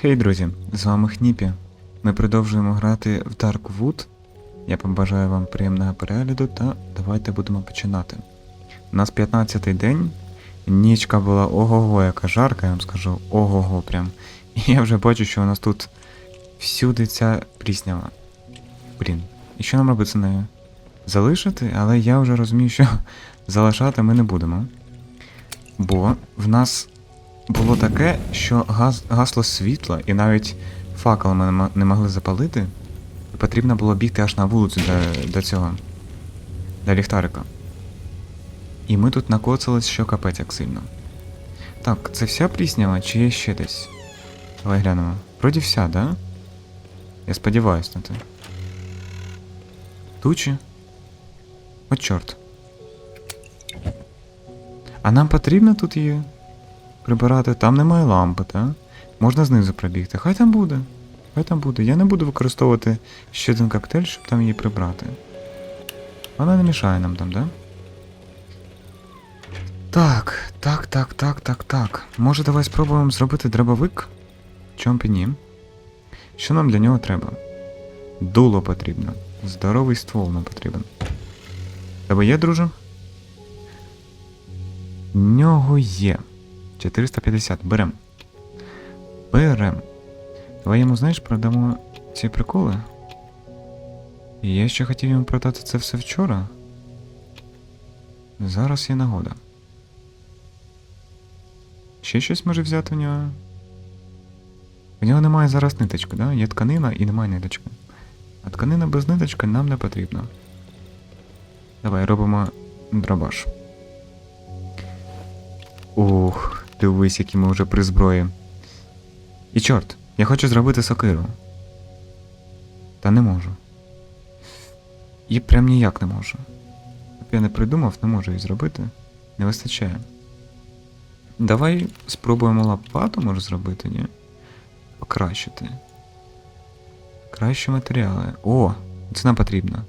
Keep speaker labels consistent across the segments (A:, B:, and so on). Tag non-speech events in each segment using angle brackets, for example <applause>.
A: Хей, друзі, з вами Хніпі. Ми продовжуємо грати в Darkwood. Я побажаю вам приємного перегляду та давайте будемо починати. У нас 15-й день. Нічка була ого-го, яка жарка, я вам скажу, ого-го прям. І я вже бачу, що у нас тут всюди ця пліснява. Блін, і що нам робити з нею? Залишити, але я вже розумію, що <laughs> залишати ми не будемо. Бо в нас було таке, що газ, гасло світло, і навіть факел ми не могли запалити. Потрібно було бігти аж на вулицю до, до цього. До ліхтарика. І ми тут накоцались, що капець як сильно. Так, це вся пліснява, чи є ще десь? Давай глянемо. Вроді вся, да? Я сподіваюсь на те. Тучі? От чорт. А нам потрібно тут її прибирати? Там немає лампи, та? Можна знизу пробігти. Хай там буде. Хай там буде. Я не буду використовувати ще один коктейль, щоб там її прибрати. Вона не мішає нам там, да? Так, так, так, так, так, так. Може, давай спробуємо зробити дробовик? Чом б і ні? Що нам для нього треба? Дуло потрібно. Здоровий ствол нам потрібен. Тебе є, друже? В нього є. 450. Берем. Берем. Давай йому, знаєш, продамо ці приколи. І я ще хотів йому продати це все вчора. Зараз є нагода. Ще щось може взяти в нього. В нього немає зараз ниточки, да? Є тканина і немає ниточки. А тканина без ниточки нам не потрібна. Давай робимо дробаш. Ух, дивись, які ми вже при зброї. І чорт, я хочу зробити сокиру. Та не можу. І прям ніяк не можу. Щоб я не придумав, не можу її зробити. Не вистачає. Давай спробуємо лопату може зробити, ні? Покращити. Кращі матеріали. О, це нам потрібно.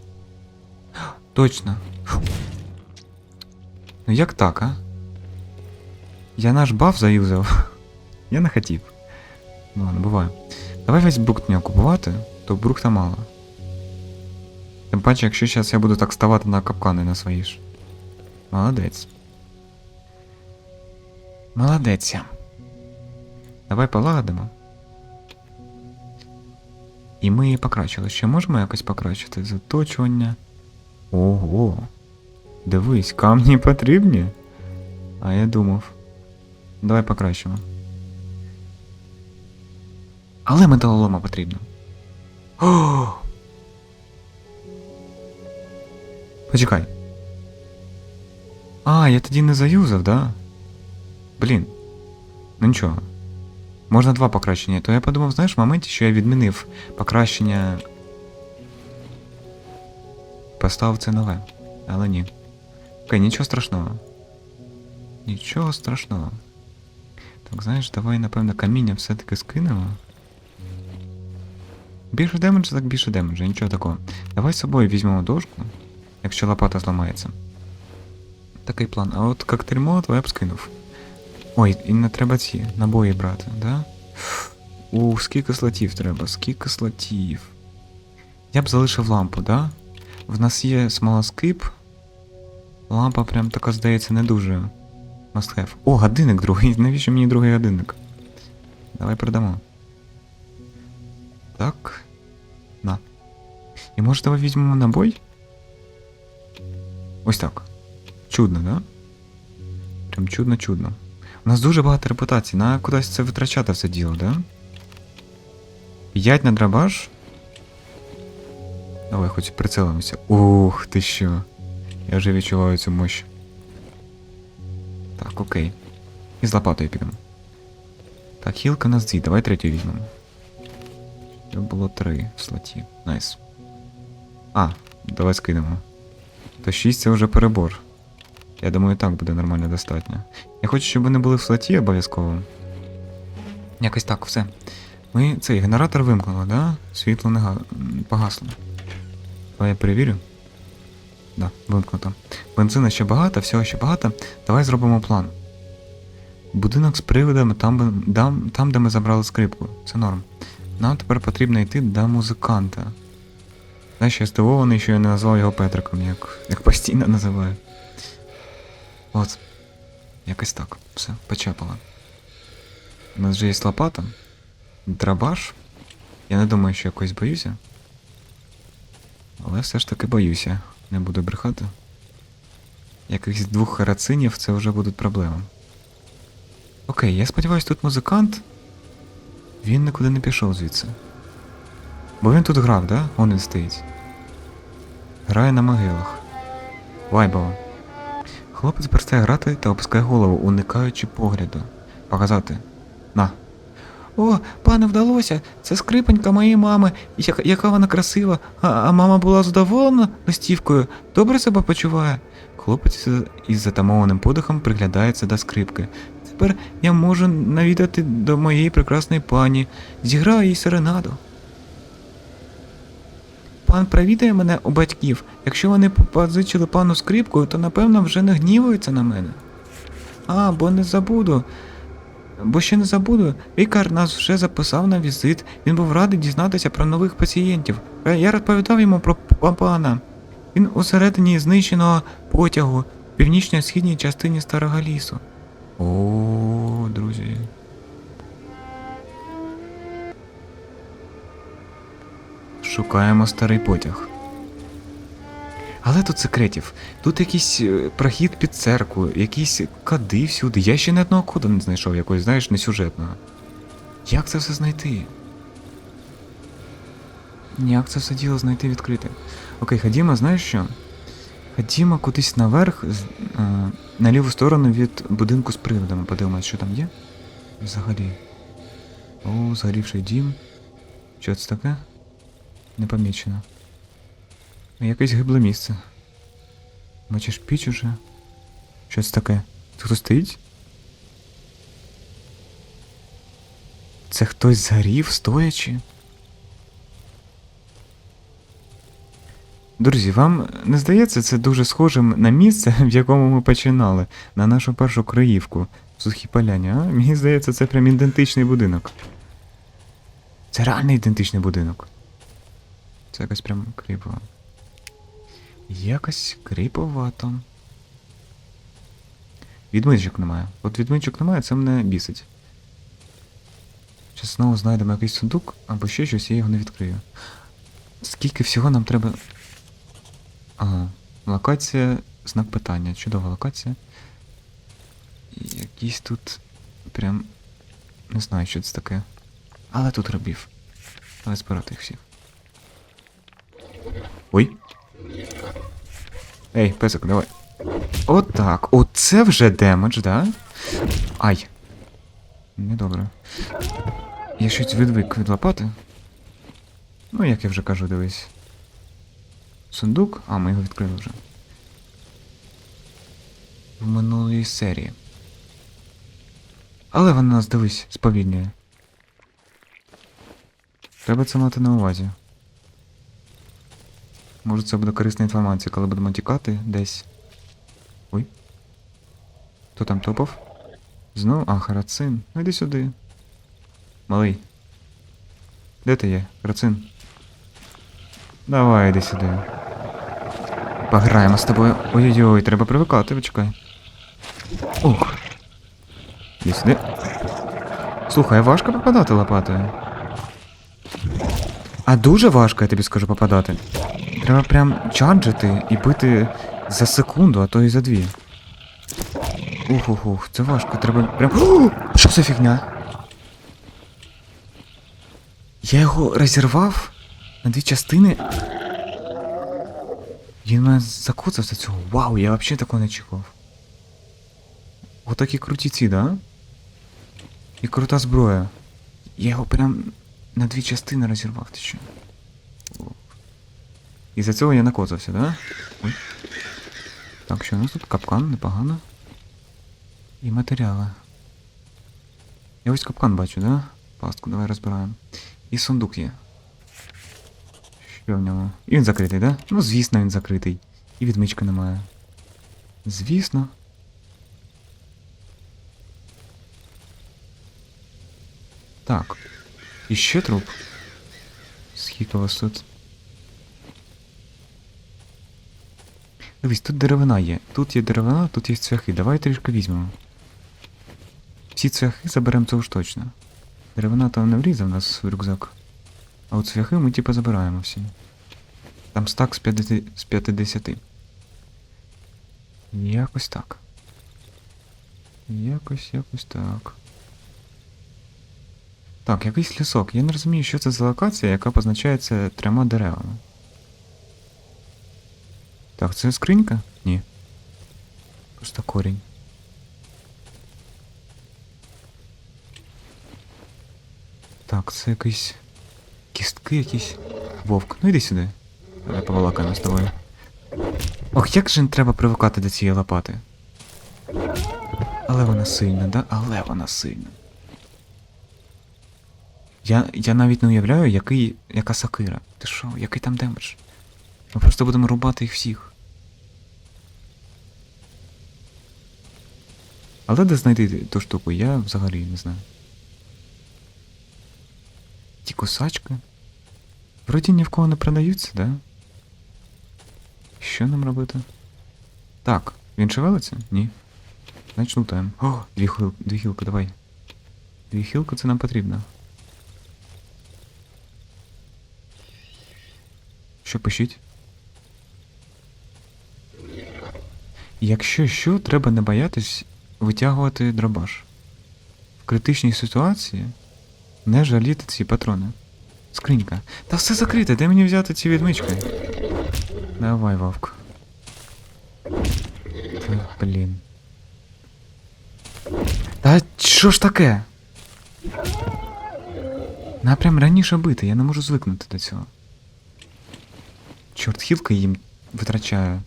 A: Точно. Ну як так, а? Я наш баф заюзав. <laughs> Я не хотів. Ну ладно, буває. Давай весь брухт не купувати, то брухта мало. Тим паче, якщо зараз я буду так ставати на капкани на свої ж. Молодець. Молодець. Давай полагодимо. І ми її покращили. Ще можемо якось покращити? Заточування. Ого. Дивись, камні потрібні. А я думав. Давай покращимо. Але металолома потрібно. О! <gasps> Почекай. А, я тоді не заюзав, да? Блін. Ну нічого. Можна два покращення. То я подумав, знаєш, в моменті, що я відмінив покращення. Поставив це нове. Але ні. Окей, нічого страшного. Нічого страшного. Так, знаєш, давай, напевно, каміння все-таки скинемо. Більше демеджа, так більше демеджа, нічого такого. Давай з собою візьмемо дошку, якщо лопата зламається. Такий план. А от коктейль молотова я б скинув. Ой, і не треба ці набої брати, да? У, скільки слотів треба, скільки слотів. Я б залишив лампу, да? В нас є смолоскип. Лампа прям така, здається, не дуже must have. О, годинник другий. <laughs> Навіщо мені другий годинник? Давай продамо. Так. На. І може давай візьмемо набой? Ось так. Чудно, да? Прям чудно-чудно. У нас дуже багато репутацій, на кудись це витрачати все діло, да? П'ять на драбаш? Давай хоч прицелимося. Ух, ти що. Я вже відчуваю цю мощь. Так, окей. І з лопатою підемо. Так, хілка у нас дві, давай третю візьмемо. Щоб було три в слоті. Найс. А, давай скинемо. То 6 це вже перебор. Я думаю, так буде нормально достатньо. Я хочу, щоб вони були в слоті обов'язково. Якось так, все. Ми цей генератор вимкнули, да? Світло не га... погасло. Давай я перевірю. Да, вимкнуто. Бензина ще багато, всього ще багато. Давай зробимо план. Будинок з привидами там, там, там, де ми забрали скрипку. Це норм. Нам тепер потрібно йти до музиканта. Знаєш, я здивований, що я не назвав його Петриком, як, як постійно називаю. От. Якось так. Все, почепало. У нас вже є лопата. Драбаш. Я не думаю, що якось боюся. Але все ж таки боюся. Не буду брехати. Якихось двох харацинів це вже будуть проблеми. Окей, я сподіваюся, тут музикант. Він нікуди не пішов звідси. Бо він тут грав, да? Вон він стоїть. Грає на могилах. Вайбово. Хлопець перестає грати та опускає голову, уникаючи погляду. Показати. О, пане, вдалося! Це скрипонька моєї мами, яка, яка вона красива. А, а мама була задоволена листівкою, добре себе почуває. Хлопець із- затамованим подихом приглядається до скрипки. Тепер я можу навідати до моєї прекрасної пані, зіграю їй серенаду. Пан провідає мене у батьків. Якщо вони позичили пану скрипку, то напевно вже не гніваються на мене. А, бо не забуду. Бо ще не забуду, лікар нас вже записав на візит. Він був радий дізнатися про нових пацієнтів. Е, Я розповідав йому про пана. Він усередині знищеного потягу в північно-східній частині старого лісу. О, друзі. Шукаємо старий потяг. Тут секретів. Тут якийсь е, прохід під церкву, якісь коди всюди. Я ще ні одного коду не знайшов, якогось, знаєш, несюжетного. Як це все знайти? Як це все діло знайти відкрите? Окей, ходімо, знаєш що? Ходімо кудись наверх, е, на ліву сторону від будинку з приводами. Подивимось, що там є. Взагалі. О, згорівший дім. Що це таке? Не помічено. Якесь гибле місце. Бачиш піч уже. Що це таке? Це хтось стоїть? Це хтось згорів, стоячи? Друзі, вам не здається це дуже схожим на місце, <laughs> в якому ми починали, на нашу першу краївку в Сухій Поляні, а? Мені здається, це прям ідентичний будинок. Це реально ідентичний будинок. Це якось прям кріпово. Якось кріповато. Відмичок немає. От відмичок немає, це мене бісить. Зараз знову знайдемо якийсь сундук або ще щось, я його не відкрию. Скільки всього нам треба. Ага. Локація, знак питання. Чудова локація. І Якийсь тут прям. Не знаю, що це таке. Але тут рабів. Але збирати їх всіх. Ой. Ей, песик, давай. Отак. Оце вже демедж, да? Ай. Недобре. Я щось відвик від лопати. Ну, як я вже кажу, дивись. Сундук. А, ми його відкрили вже. В минулій серії. Але вона нас, дивись, сповільнює. Треба це мати на увазі. Може це буде корисна інформація, коли будемо тікати десь. Ой. Хто там топав? Знову? А, Харацин. Ну йди сюди. Малий. Де ти є, Харацин? Давай, йди сюди. Пограємо з тобою. Ой-ой-ой, треба привикати, почекай. Ух. Іди сюди. Слухай, важко попадати лопатою. А дуже важко, я тобі скажу, попадати. Треба прям чарджити і бити за секунду, а то і за дві. Ух, ух, ух, це важко, треба прям. О, що за фігня? Я його розірвав на дві частини. Він мене закоцав за цього. Вау, я взагалі такого не чекав. Отакі круті ці, да? І крута зброя. Я його прям на дві частини розірвав, ти що? І за цього я накоцався, да? Ой. Так, що у нас тут? Капкан, непогано. І матеріали. Я ось капкан бачу, да? Пастку, давай розбираємо. І сундук є. Що в ньому? І він закритий, да? Ну, звісно, він закритий. І відмички немає. Звісно. Так. І ще труп. Скільки у вас тут? Дивись, тут деревина є. Тут є деревина, тут є цвяхи. Давай трішки візьмемо. Всі цвяхи заберемо це уж точно. Деревина там не влізе в нас в рюкзак. А от цвяхи ми типу забираємо всі. Там стак з 50. З 50. Якось так. Якось, якось так. Так, якийсь лісок. Я не розумію, що це за локація, яка позначається трьома деревами. Так, це скринька? Ні. Просто корінь. Так, це якийсь. Кістки якісь. Вовк. Ну йди сюди. Давай повалакаємо з тобою. Ох, як же треба привикати до цієї лопати. Але вона сильна, да? Але вона сильна. Я, я навіть не уявляю, який, яка сакира. Ти що, який там демедж? Ми просто будемо рубати їх всіх. Але де знайти ту штуку, я взагалі не знаю. Ті кусачки. Вроді ні в кого не продаються, да? Що нам робити? Так, він шевелиться? Ні. Значить лутаємо. О, дві, хил, дві хілки, давай. Дві хілки це нам потрібно. Що пишіть? Якщо що, треба не боятись витягувати дробаш. В критичній ситуації не жаліти ці патрони. Скринька. Та все закрите, де мені взяти ці відмички? Давай, Вовк. Та, блін. Та що ж таке? Напрям раніше бити, я не можу звикнути до цього. Чорт, хілки їм витрачаю.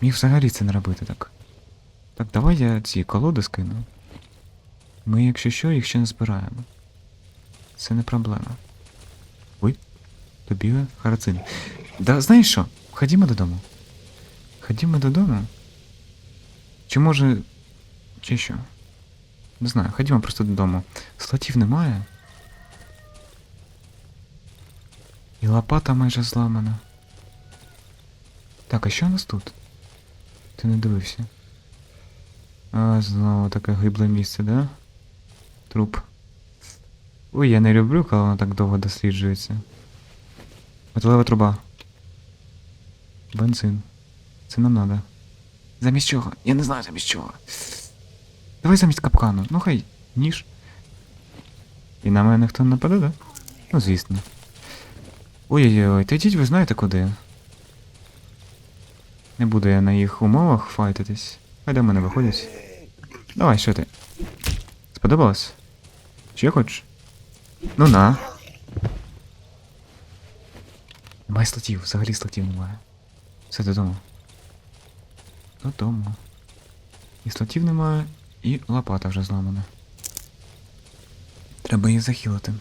A: Міг взагалі це не робити так. Так, давай я ці колоди скину. Ми, якщо що, їх ще не збираємо. Це не проблема. Ой, тобі харацин. Да знаєш що? Ходімо додому. Ходімо додому. Чи може. Чи що? Не знаю, ходімо просто додому. Слотів немає. І лопата майже зламана. Так, а що у нас тут? Ти не дивився. А, знову таке гибле місце, да? Труп. Ой, я не люблю, коли воно так довго досліджується. Металева труба. Бензин. Це нам надо. Замість чого? Я не знаю замість чого. Давай замість капкану. Ну хай, ніж. І на мене не нападе, да? Ну, звісно. Ой-ой-ой, та йдіть ви знаєте куди. Не буду я на їх умовах файтитись. Хай до мене виходять. Давай, що ти? Сподобалось? Ще хочеш? Ну на. Немає слотів, взагалі слотів немає. Все додому. Додому. І слотів немає, і лопата вже зламана. Треба її захилити.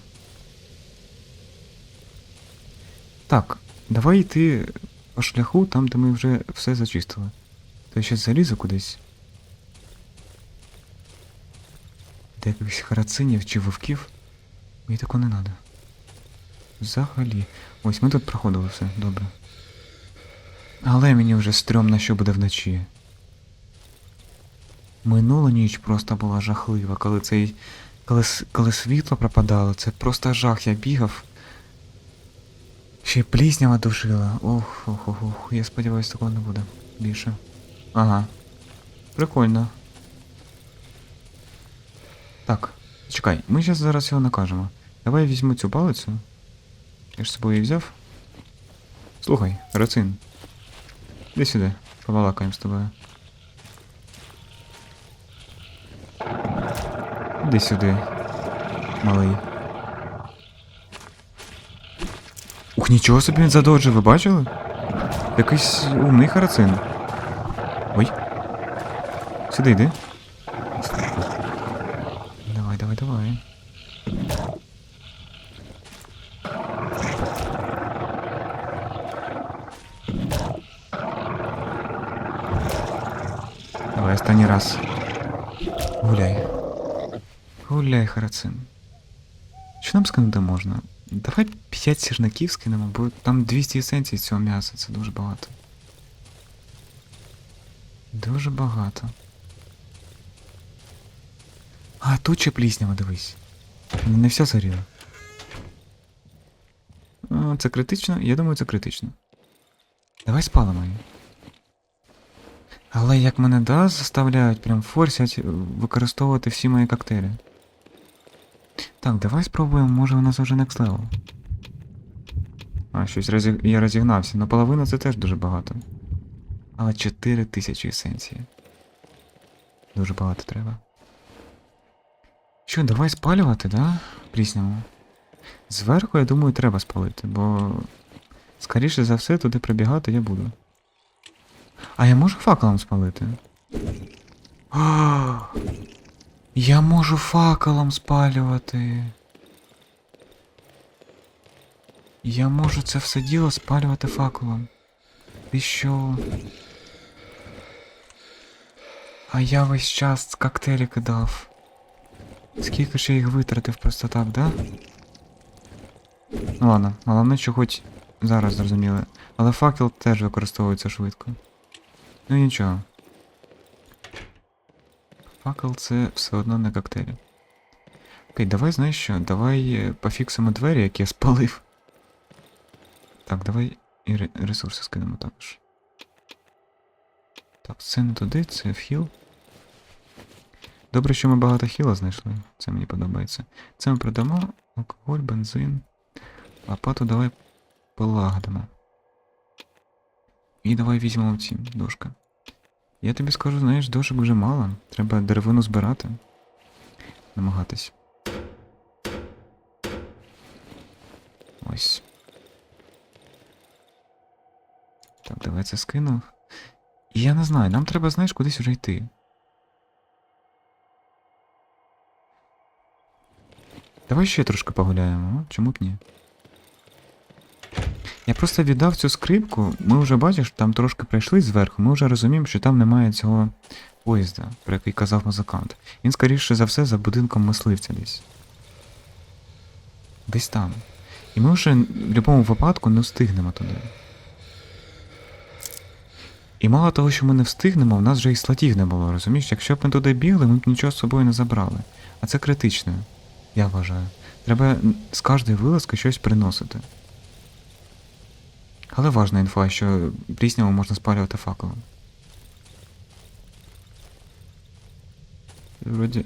A: Так, давай йти по шляху там, де ми вже все зачистили. То я щас залізу кудись. Де якихось харацинів чи вовків. Мені такого не треба. Взагалі. Ось ми тут проходили все, добре. Але мені вже стрьомно, що буде вночі. Минула ніч просто була жахлива, коли цей. Коли, коли світло пропадало, це просто жах, я бігав. Ще й пліснява душила. Ох, ох, ох, ох. Я сподіваюся, такого не буде більше. Ага. Прикольно. Так, чекай, ми зараз зараз його накажемо. Давай я візьму цю палицю. Я ж з собою її взяв. Слухай, Рацин. Іди сюди, побалакаємо з тобою. Іди сюди, малий. Ух, нічого собі він ви бачили? Якийсь умний харацин. Ой. Сюди йди. Давай, давай, давай. Давай останній раз. Гуляй. Гуляй, Харацин. Що нам скинути можна? Давай 5 сірників скинемо, бо там 200 есенцій з цього м'яса, це дуже багато. Дуже багато. А, тут ще пліснява, дивись. Не все згоріло. Це критично? Я думаю, це критично. Давай спалимо її. Але як мене да, заставляють прям форсять е, використовувати всі мої коктейлі. Так, давай спробуємо, може у нас вже next level. А, щось розі... я розігнався. Наполовину це теж дуже багато. Але 4 тисячі есенції. Дуже багато треба. Що, давай спалювати, да? Плісняву. Зверху, я думаю, треба спалити, бо. Скоріше за все, туди прибігати я буду. А я можу факелом спалити? А, я можу факелом спалювати. Я можу це все діло спалювати факелом. Ти що? А я весь час коктейлі кидав. Скільки я їх витратив просто так, да? Ну ладно, головне, що хоч зараз зрозуміли. Але факел теж використовується швидко. Ну нічого. Факел це все одно не коктейлі. Окей, давай знаєш що? Давай е, пофіксимо двері, які я спалив. Так, давай і ресурси скинемо також. Так, це не туди, це в хіл. Добре, що ми багато хіла знайшли. Це мені подобається. Це ми продамо. Алкоголь, бензин. Лопату давай полагодимо. І давай візьмемо ці дошки. Я тобі скажу, знаєш, дошок вже мало. Треба деревину збирати. Намагатись. Ось. Так, давай це скину. І я не знаю, нам треба, знаєш, кудись вже йти. Давай ще трошки погуляємо, чому б ні? Я просто віддав цю скрипку, ми вже бачиш, там трошки пройшли зверху, ми вже розуміємо, що там немає цього поїзда, про який казав музикант. Він, скоріше за все, за будинком мисливця десь. Десь там. І ми вже в будь-якому випадку не встигнемо туди. І мало того, що ми не встигнемо, в нас вже і слотів не було, розумієш? Якщо б ми туди бігли, ми б нічого з собою не забрали. А це критично, я вважаю. Треба з кожної вилазки щось приносити. Але важна інфа, що плісняву можна спалювати факелом. Вроді.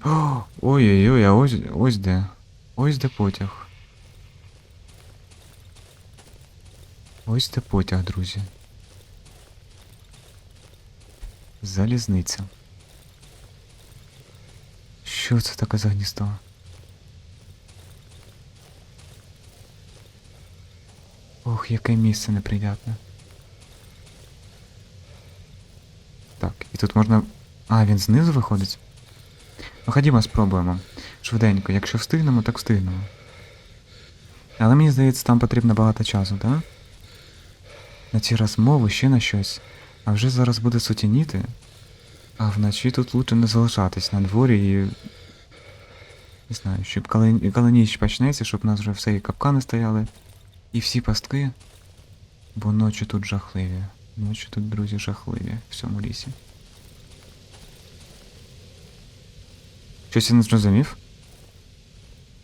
A: Ой-ой-ой, а ось, ось де. Ось де потяг. Ось де потяг, друзі. Залізниця. Що це таке за гніздо? Ох, яке місце неприятне. Так, і тут можна. А, він знизу виходить? Ну ходімо, спробуємо. Швиденько, якщо встигнемо, так встигнемо. Але мені здається, там потрібно багато часу, так? На ці розмови ще на щось. А вже зараз буде сутініти. А вночі тут лучше не залишатись на дворі і. Не знаю, щоб коли, коли ніч почнеться, щоб у нас вже все і капкани стояли. І всі пастки. Бо ночі тут жахливі. Ночі тут, друзі, жахливі в цьому лісі. Щось я не зрозумів?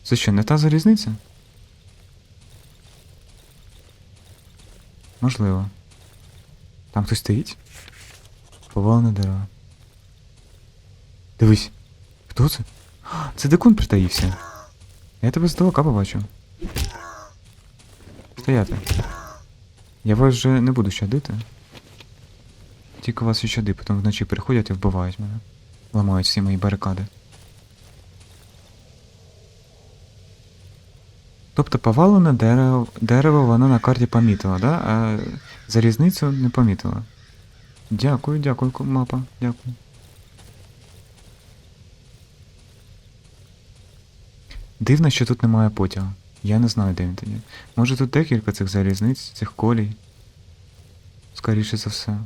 A: Це що, не та залізниця? Можливо. Там хтось стоїть? Повалене дерево. Дивись. Хто це? А, Це дикун притаївся. Я тебе здалека побачив. Стояти. Я вас вже не буду щадити. Тільки вас і щади, потім вночі приходять і вбивають мене. Ламають всі мої барикади. Тобто повалене дерево, дерево вона на карті помітила, да? а залізницю не помітила. Дякую, дякую, мапа, дякую. Дивно, що тут немає потягу. Я не знаю, де він тоді. Може тут декілька цих залізниць, цих колій. Скоріше за все.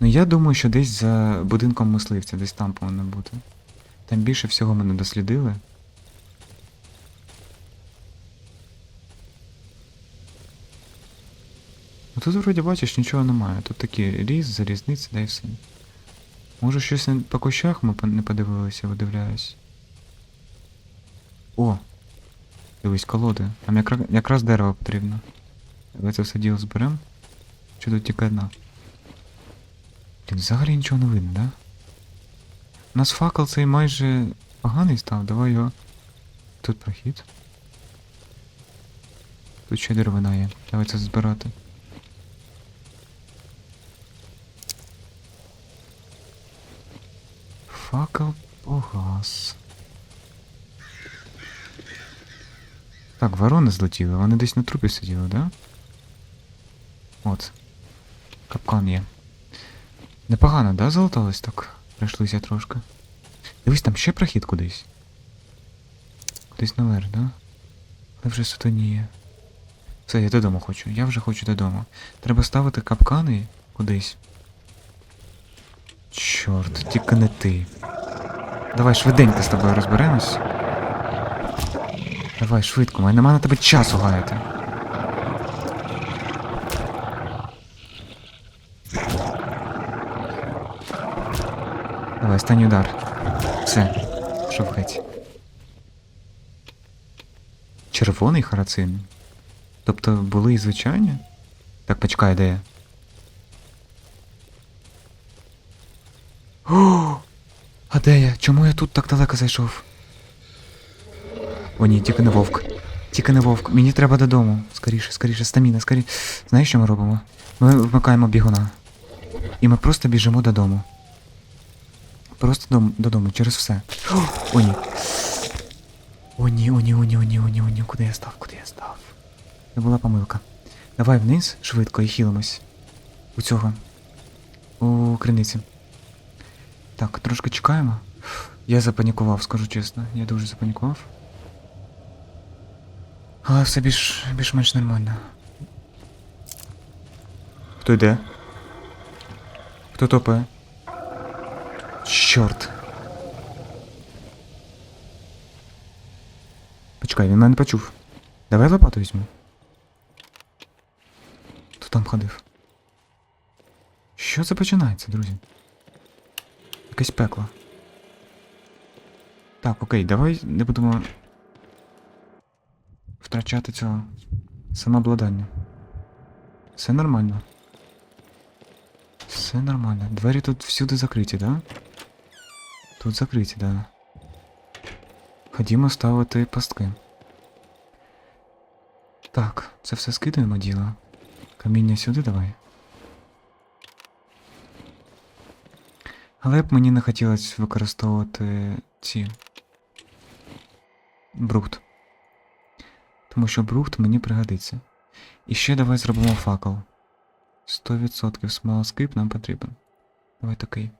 A: Ну я думаю, що десь за будинком мисливця, десь там повинно бути. Там більше всього мене дослідили. Ну тут вроді бачиш нічого немає. Тут такі різ, залізниці, да і все. Може щось по кущах ми не подивилися, видивляюсь. О! Дивись, колоди. Нам якраз, якраз дерево потрібно. Давай це все діло зберемо. Тут тільки одна? Блін, взагалі нічого не видно, да? У нас факел цей майже поганий став, давай його. Тут прохід. Тут ще деревина є. Давай це збирати. Факел погас. Так, ворони злетіли, вони десь на трупі сиділи, да? От. Капкан є. Непогано, да, залутались так? Прийшлися трошки. Дивись, там ще прохід кудись. Кудись наверх, да? Але вже сутоніє. Все, я додому хочу. Я вже хочу додому. Треба ставити капкани кудись. Чорт, тільки не ти. Давай швиденько з тобою розберемось. Давай, швидко, мене нема на тебе часу гаяти. Давай, останній удар. Все, пішов геть. Червоний харацин? Тобто були і звичайні? Так, почекай, де я? О! А де я? Чому я тут так далеко зайшов? О, ні, тільки не вовк. Тільки не вовк. Мені треба додому. Скоріше, скоріше, стаміна, скоріше. Знаєш, що ми робимо? Ми вмикаємо бігуна. І ми просто біжимо додому. Просто дом, додому, через все. О, ні. О, ні, о, ні, о, ні, о, ні, о, ні, о, ні, куди я став, куди я став? Це була помилка. Давай вниз швидко і хілимось. У цього. У криниці. Так, трошки чекаємо. Я запанікував, скажу чесно. Я дуже запанікував. Але все більш, більш-менш нормально. Хто йде? Хто топає? Чорт. Почекай, він мене почув. Давай лопату візьму. Хто там ходив? Що це починається, друзі? Якесь пекло. Так, окей, давай не будемо втрачати цього самообладання. Все нормально. Все нормально. Двері тут всюди закриті, да? Тут закриті, да. Ходімо ставити пастки. Так, це все скидаємо діло. Каміння сюди давай. Але б мені не хотілося використовувати ці. Брухт. Тому що брухт мені пригодиться. І ще давай зробимо факел. 100% смолоскип нам потрібен. Давай такий.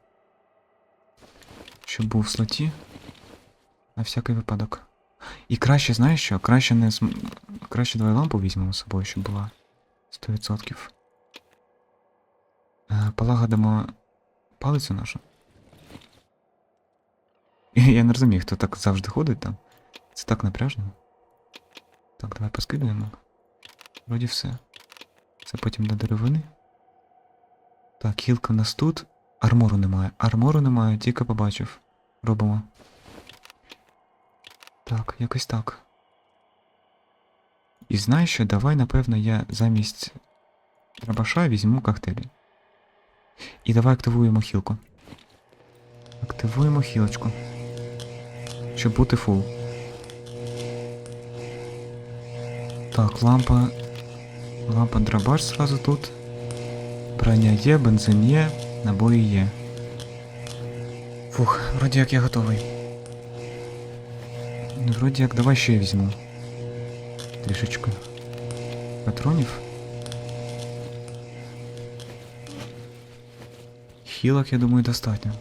A: Щоб був в слоті. На всякий випадок. І краще, знаєш що? Краще не см... Краще давай лампу візьмемо з собою, щоб була 100%. Е, Полагодимо палицю нашу. <laughs> Я не розумію, хто так завжди ходить там. Це так напряжно. Так, давай поскидаємо. Вроді все. Це потім до деревини. Так, хілка в нас тут. Армору немає. Армору немає, тільки побачив. Робимо. Так, якось так. І знаєш що, давай, напевно, я замість рабаша візьму коктейлі. І давай активуємо хілку. Активуємо хілочку. Щоб бути фул. Так, лампа. Лампа драбаш сразу тут. Броня є, бензин є, набої є. Фух, вроді як я готовий. Ну, вроді як давай ще візьму. Трішечки. Патронів. Хілок, я думаю, достатньо.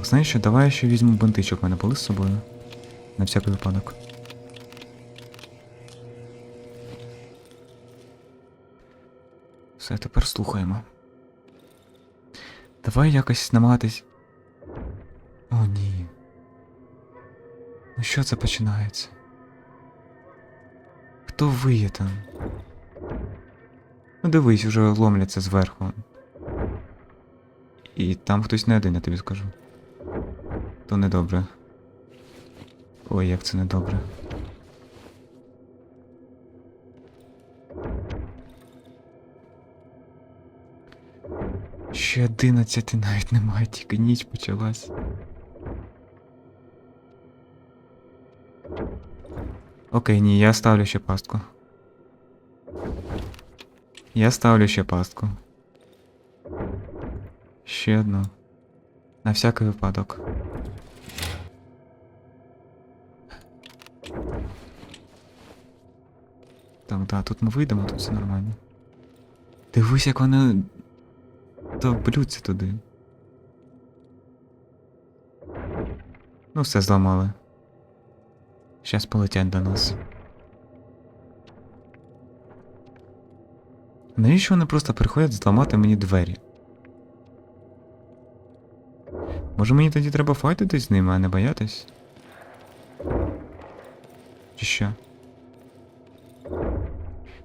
A: Так, знаєш що, давай я ще візьму бантичок, в мене були з собою. На всякий випадок. Все, тепер слухаємо. Давай якось намагатись. О, ні. Ну що це починається? Хто виє там? Ну дивись, уже ломляться зверху. І там хтось не один, я тобі скажу. То недобре. Ой, як це недобре. Ще одинадцяти навіть немає, тільки ніч почалась. Окей, ні, я ставлю ще пастку. Я ставлю ще пастку. Ще одну. На всякий випадок. Так, да, тут ми вийдемо, тут все нормально. Дивись, як вони довблються туди. Ну, все зламали. Щас полетять до нас. Навіщо вони просто приходять зламати мені двері? Може мені тоді треба файтитись з ними, а не боятись? Чи що?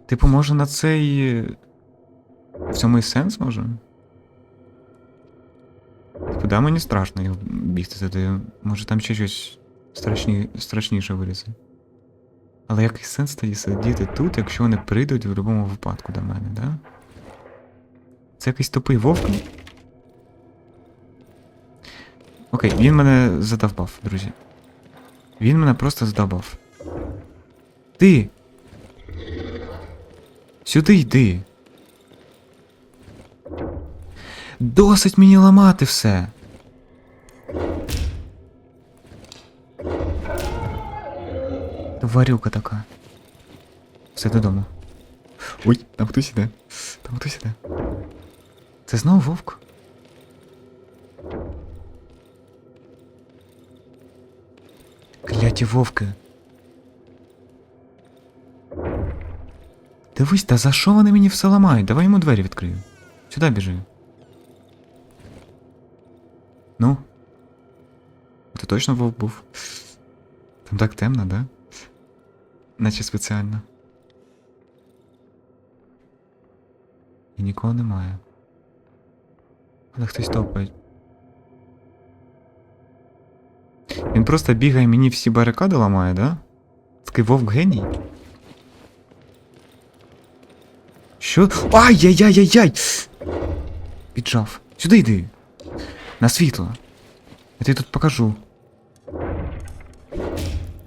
A: Типу, може на цей. В цьому і сенс може? Типу, да, мені страшно його бігти туди. Може там ще щось страшні... страшніше вилізе. Але який сенс тоді сидіти тут, якщо вони прийдуть в будь-якому випадку до мене, да? Це якийсь тупий вовк? Окей, він мене задовбав, друзі. Він мене просто задовбав. Ти! Сюди йди. Досить мені ламати все. Тварюка така. Все додому. Ой, там хтось іде. Там хтось іде. Це знову вовк? Кляті вовки. Дивись, та за що вони мені все ламають? Давай йому двері відкрию. Сюди біжи. Ну. Це точно вовк був. Там так темно, да? Наче спеціально. І нікого немає. Але хтось топає. Він просто бігає мені всі барикади ламає, да? Такий вовк геній. Що? Ай-яй-яй-яй-яй! Піджав. Сюди йди. На світло. Я тобі тут покажу.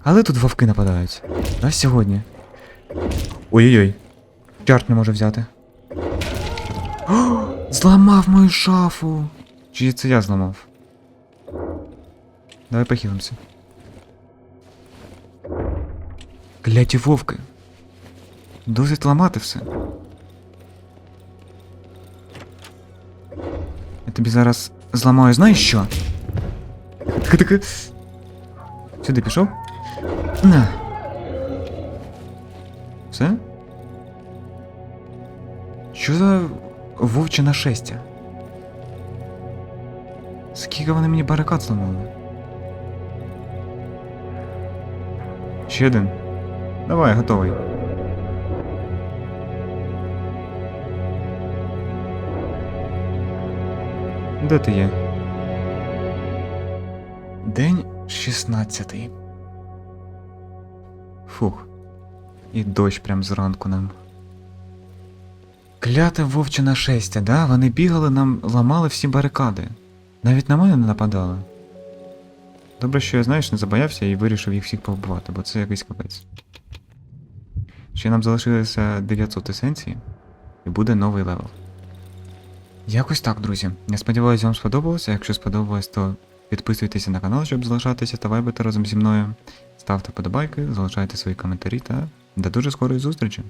A: Але тут вовки нападають. Да, сьогодні. Ой-ой-ой. Чарт не може взяти. О, зламав мою шафу. Чи це я зламав? Давай похилимося. Кляті вовки. Досить ламати все. Тобі зараз зламаю, знаєш що? Таке таке. Сюди пішов? На. Все? Що за вовче нашестя? Скільки вони мені барикад зламали? Ще один. Давай, готовий. Де ти є? День 16. Фух. І дощ прям зранку нам. Кляте вовче нашестя, да? Вони бігали нам, ламали всі барикади. Навіть на мене не нападали. Добре, що я, знаєш, не забоявся і вирішив їх всіх повбивати, бо це якийсь капець. Ще нам залишилося 900 есенцій, і буде новий левел. Якось так, друзі. Я сподіваюся, вам сподобалося. Якщо сподобалось, то підписуйтеся на канал, щоб залишатися та вайбити разом зі мною. Ставте подобайки, залишайте свої коментарі та до дуже скорої зустрічі!